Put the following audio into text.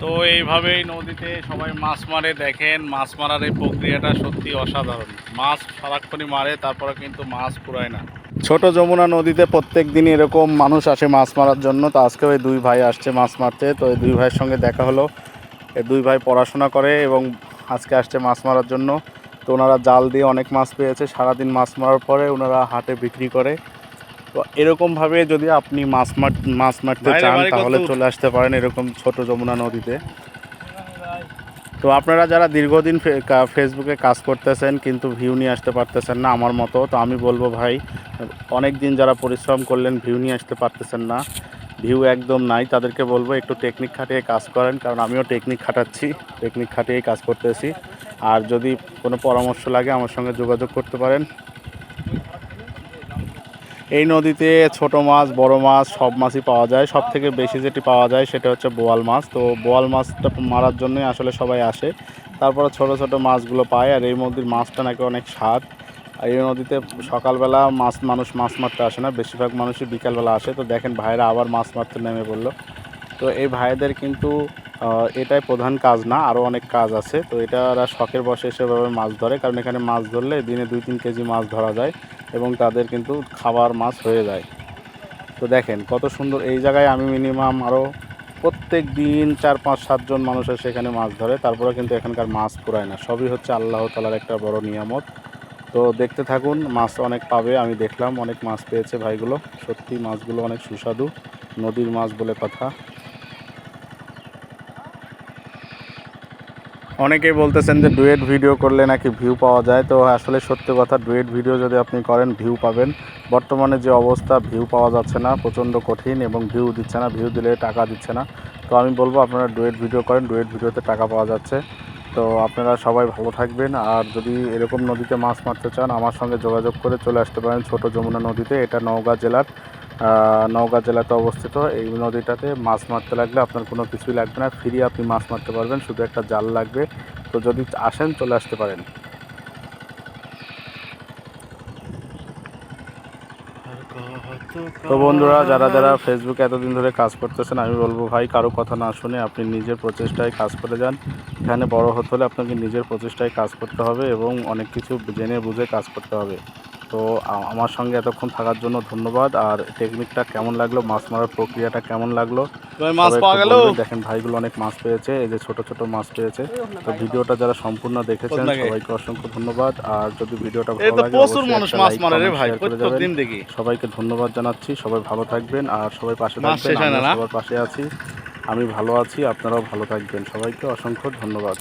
তো এইভাবেই নদীতে সবাই মাছ মারে, দেখেন, মাছ মারার এই প্রক্রিয়াটা সত্যি অসাধারণ। মাছ সারাক্ষণই মারে, তারপরে কিন্তু মাছ পুরায় না। ছোট যমুনা নদীতে প্রত্যেক দিন এরকম মানুষ আসে মাছ মারার জন্য। তো আজকে ওই দুই ভাই আসছে মাছ মারতে। তো এই দুই ভাইয়ের সঙ্গে দেখা হলো। এই দুই ভাই পড়াশোনা করে এবং আজকে আসছে মাছ মারার জন্য। তো ওনারা জাল দিয়ে অনেক মাছ পেয়েছে। সারাদিন মাছ মারার পরে ওনারা হাটে বিক্রি করে। তো এরকমভাবে যদি আপনি মাছ মার মাছ মারতে চান তাহলে চলে আসতে পারেন এরকম ছোট যমুনা নদীতে। তো আপনারা যারা দীর্ঘদিন ফেসবুকে কাজ করতেছেন কিন্তু ভিউ নিয়ে আসতে পারতেছেন না আমার মতো তো আমি বলব ভাই অনেক দিন যারা পরিশ্রম করলেন ভিউ নিয়ে আসতে পারতেছেন না। ভিউ একদম নাই তাদেরকে বলব একটু টেকনিক খাটিয়ে কাজ করেন কারণ আমিও টেকনিক খাটাচ্ছি টেকনিক খাটিয়েই কাজ করতেছি। আর যদি কোনো পরামর্শ লাগে আমার সঙ্গে যোগাযোগ করতে পারেন। এই নদীতে ছোট মাছ, বড় মাছ সব মাছই পাওয়া যায়। সব থেকে বেশি যেটি পাওয়া যায় সেটা হচ্ছে বোয়াল মাছ। তো বোয়াল মাছটা মারার জন্যই আসলে সবাই আসে। তারপরে ছোট ছোট মাছগুলো পায় আর এই নদীর মাছটা নাকি অনেক স্বাদ। আর এই নদীতে সকালবেলা মাছ মানুষ মাছ মারতে আসে না, বেশিরভাগ মানুষই বিকালবেলা আসে। তো দেখেন ভাইরা আবার মাছ মারতে নেমে পড়ল। তো এই ভাইদের কিন্তু এটাই প্রধান কাজ না আরও অনেক কাজ আছে। তো এটা ওরা শখের বসে সেভাবে মাছ ধরে, কারণ এখানে মাছ ধরলে দিনে দুই তিন কেজি মাছ ধরা যায় এবং তাদের কিন্তু খাবার মাছ হয়ে যায়। তো দেখেন কত সুন্দর, এই জায়গায় আমি মিনিমাম আরও প্রত্যেক দিন চার পাঁচ সাতজন মানুষের সেখানে মাছ ধরে তারপরে কিন্তু এখানকার মাছ পুরায় না। সবই হচ্ছে আল্লাহ তালার একটা বড় নিয়ামত। তো দেখতে থাকুন, মাছ অনেক পাবে, আমি দেখলাম অনেক মাছ পেয়েছে ভাইগুলো। সত্যি মাছগুলো অনেক সুস্বাদু, নদীর মাছ বলে কথা। অনেকেই বলতেছেন যে ডুয়েট ভিডিও করলে নাকি ভিউ পাওয়া যায়। তো আসলে সত্যি কথা, ডুয়েট ভিডিও যদি আপনি করেন, ভিউ পাবেন। বর্তমানে যে অবস্থা, ভিউ পাওয়া যাচ্ছে না, প্রচণ্ড কঠিন এবং ভিউ দিচ্ছে না, ভিউ দিলে টাকা দিচ্ছে না। তো আমি বলব, আপনারা ডুয়েট ভিডিও করেন, ডুয়েট ভিডিওতে টাকা পাওয়া যাচ্ছে। তো আপনারা সবাই ভালো থাকবেন। আর যদি এরকম নদীতে মাছ মারতে চান, আমার সঙ্গে যোগাযোগ করে চলে আসতে পারেন ছোট যমুনা নদীতে। এটা নওগাঁ জেলার নওগাঁ জেলাতে অবস্থিত। এই নদীটাতে মাছ মারতে লাগলে আপনার কোনো কিছুই লাগবে না। ফ্রি আপনি মাছ মারতে পারবেন, শুধু একটা জাল লাগবে। তো যদি আসেন, চলে আসতে পারেন। তো বন্ধুরা, যারা যারা ফেসবুকে এতদিন ধরে কাজ করতেছেন, আমি বলব ভাই, কারও কথা না শুনে আপনি নিজের প্রচেষ্টায় কাজ করে যান। এখানে বড় হতে হলে আপনাকে নিজের প্রচেষ্টায় কাজ করতে হবে এবং অনেক কিছু জেনে বুঝে কাজ করতে হবে। তো আমার সঙ্গে এতক্ষণ থাকার জন্য ধন্যবাদ। আর টেকনিকটা কেমন লাগল? মাছ মারার প্রক্রিয়াটা কেমন লাগল? মাছ পাওয়া গেল। দেখেন ভাইগুলো অনেক মাছ পেয়েছে এই যে ছোট ছোট মাছ পেয়েছে। তো ভিডিওটা যারা সম্পূর্ণ দেখেছেন সবাইকে অসংখ্য ধন্যবাদ। আর যদি ভিডিওটা ভালো লাগে প্রচুর মানুষ মাছ মারে রে ভাই share করে প্রত্যেক যাবেন। দিন দেখি। সবাইকে ধন্যবাদ জানাচ্ছি সবাই ভালো থাকবেন। আর সবাই পাশে থাকবেন? সবার পাশে আছি। আমি ভালো আছি আপনারাও ভালো থাকবেন। সবাইকে অসংখ্য ধন্যবাদ।